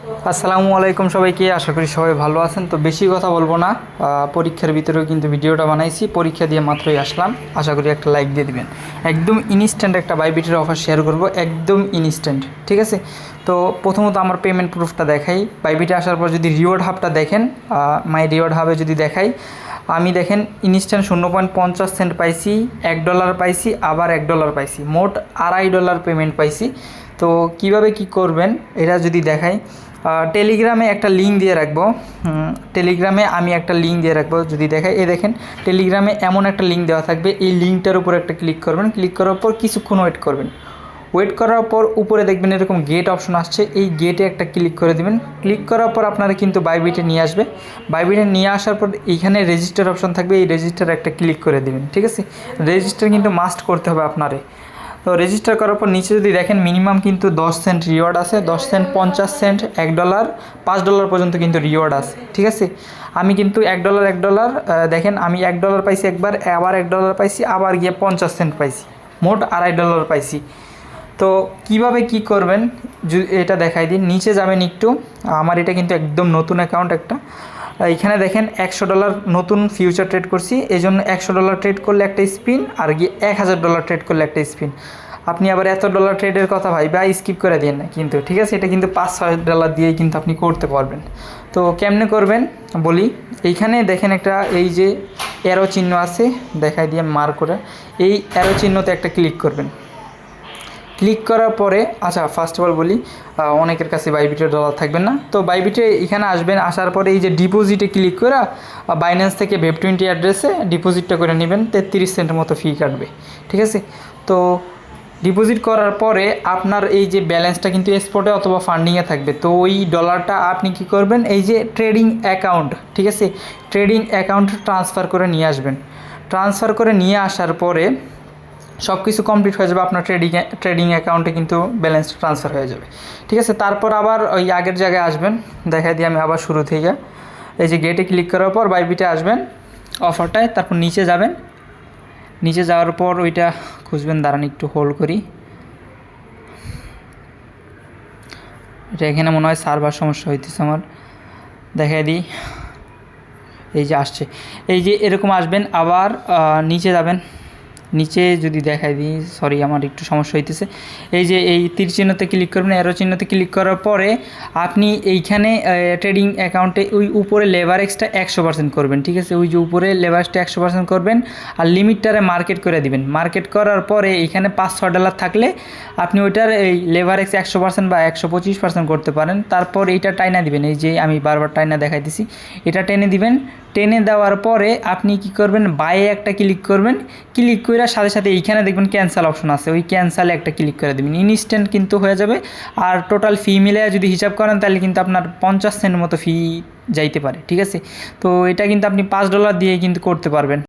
আসসালামু আলাইকুম সবাইকে, আশা করি সবাই ভালো আছেন। তো বেশি কথা বলব না পরীক্ষার ভিতরেও কিন্তু ভিডিওটা বানাইছি, পরীক্ষা দিয়ে মাত্রই আসলাম। আশা করি একটা লাইক দিয়ে দিবেন। একদম ইনস্ট্যান্ট একটা বাইবিটের অফার শেয়ার করব, একদম ইনস্ট্যান্ট ঠিক আছে? তো প্রথমত আমার পেমেন্ট প্রুফটা দেখাই। বাইবিটে আসার পর যদি রিওয়ার্ড হাবটা দেখেন মাই রিওয়ার্ড হাবে যদি দেখাই, আমি দেখেন ইনস্ট্যান্ট শূন্য পয়েন্ট পঞ্চাশ সেন্ট পাইছি, এক ডলার পাইছি, আবার এক ডলার পাইছি। মোট আড়াই ডলার পেমেন্ট পাইছি। তো কীভাবে কি করবেন? এটা যদি দেখাই টেলিগ্রামে একটা লিঙ্ক দিয়ে রাখব। টেলিগ্রামে আমি একটা লিঙ্ক দিয়ে রাখব যদি দেখাই। এ দেখেন টেলিগ্রামে এমন একটা লিঙ্ক দেওয়া থাকবে। এই লিঙ্কটার উপর একটা ক্লিক করবেন। ক্লিক করার পর কিছুক্ষণ ওয়েট করবেন। ওয়েট করার পর উপরে দেখবেন এরকম গেট অপশন আসছে। এই গেটে একটা ক্লিক করে দিবেন। ক্লিক করার পর আপনারা কিন্তু বাইবিটে নিয়ে আসবে। বাইবিটে নিয়ে আসার পর এইখানে রেজিস্টার অপশন থাকবে। এই রেজিস্টার একটা ক্লিক করে দিবেন। ঠিক আছে? রেজিস্টার কিন্তু মাস্ট করতে হবে আপনারে। তো রেজিস্টার করার পর নিচে যদি দেখেন মিনিমাম কিন্তু দশ সেন্ট রিওয়ার্ড আছে, দশ সেন্ট পঞ্চাশ সেন্ট এক ডলার পাঁচ ডলার পর্যন্ত কিন্তু রিওয়ার্ড আছে, ঠিক আছে? আমি কিন্তু এক ডলার এক ডলার দেখেন আমি এক ডলার পাইছি একবার, আবার এক ডলার পাইছি, আবার গিয়ে পঞ্চাশ সেন্ট পাইছি, মোট আড়াই ডলার পাইছি। তো কীভাবে কি করবেন? এটা দেখাই দিন, নিচে যাবেন একটু, আমার এটা কিন্তু একদম নতুন অ্যাকাউন্ট একটা। এখানে দেখেন একশো ডলার নতুন ফিউচার ট্রেড করছি। এই জন্য একশো ডলার ট্রেড করলে একটা স্পিন আর গিয়ে এক হাজার ডলার ট্রেড করলে একটা স্পিন আপনি আবার এত ডলার ট্রেডের কথা ভাই বা স্কিপ করে দিন না কিন্তু, ঠিক আছে? এটা কিন্তু পাঁচ, ছয় ডলার দিয়েই কিন্তু আপনি করতে পারবেন। তো কেমনে করবেন? বলি, এইখানে দেখেন একটা এই যে অ্যারো চিহ্ন আছে, দেখাই দিয়ে মার করে। এই অ্যারো চিহ্নতে একটা ক্লিক করবেন। ক্লিক করার পরে আচ্ছা ফার্স্ট অফ অল বলি অনেকের কাছে বাইবিটের ডলার থাকবে না। তো বাইবিটে এখানে আসবেন, আসার পরে এই যে ডিপোজিটে ক্লিক করে বাইন্যান্স থেকে ভেব টোয়েন্টি অ্যাড্রেসে ডিপোজিটটা করে নেবেন, তেত্রিশ সেন্টের মতো ফি কাটবে, ঠিক আছে? তো ডিপোজিট করার পরে আপনার এই যে ব্যালেন্সটা কিন্তু স্পটে অথবা ফান্ডিংয়ে থাকবে। তো ওই ডলারটা আপনি কি করবেন? এই যে ট্রেডিং অ্যাকাউন্ট ঠিক আছে? ট্রেডিং অ্যাকাউন্ট ট্রান্সফার করে নিয়ে আসবেন। ট্রান্সফার করে নিয়ে আসার পরে সব কিছু কমপ্লিট হয়ে যাবে, আপনার ট্রেডিং ট্রেডিং অ্যাকাউন্টে কিন্তু ব্যালেন্স ট্রান্সফার হয়ে যাবে। ঠিক আছে? তারপর আবার ওই আগের জায়গায় আসবেন দেখা দিয়ে আমি আবার শুরু থেকে। এই যে গেটে ক্লিক করার পর বাইবিটে আসবেন অফারটায় তারপর নিচে যাবেন। নিচে যাওয়ার পর ওইটা খুঁজবেন, দাঁড়ান একটু হোল্ড করি। এটা এখানে মনে হয় সার্ভার সমস্যা হইতেছে আমার। দেখাই দিই। এই যে আসছে। এই যে এরকম আসবেন, আবার নিচে যাবেন। নিচে যদি দেখাই দিই সরি আমার একটু সমস্যা হইতেছে। এই যে এই তীর চিহ্নতে ক্লিক করবেন অ্যারো চিহ্নতে ক্লিক করার পরে আপনি এইখানে ট্রেডিং অ্যাকাউন্টে ওই উপরে লেভারেক্সটা একশো পার্সেন্ট করবেন, ঠিক আছে? ওই যে উপরে লেভারেজটা একশো পার্সেন্ট করবেন আর লিমিটটারে মার্কেট করে দিবেন। মার্কেট করার পরে এইখানে পাঁচ ছ ডলার থাকলে আপনি ওইটার এই লেভারেক্স একশো পার্সেন্ট বা একশো পঁচিশ পার্সেন্ট করতে পারেন। তারপর এইটা টাইনা দিবেন। এই যে আমি বারবার টাইনা দেখাই দেখাইতেছি, এটা টেনে দিবেন। টেনে দেওয়ার পরে আপনি কি করবেন? বাইয়ে একটা ক্লিক করবেন। ক্লিক করার সাথে সাথে এইখানে দেখবেন ক্যান্সেল অপশন আছে। ওই ক্যান্সেলে একটা ক্লিক করে দেবেন। ইনস্ট্যান্ট কিন্তু হয়ে যাবে। আর টোটাল ফি মিলে যদি হিসাব করেন, তাহলে কিন্তু আপনার পঞ্চাশ সেন্ট মতো ফি যাইতে পারে। ঠিক আছে? তো এটা কিন্তু আপনি পাঁচ ডলার দিয়ে কিন্তু করতে পারবেন।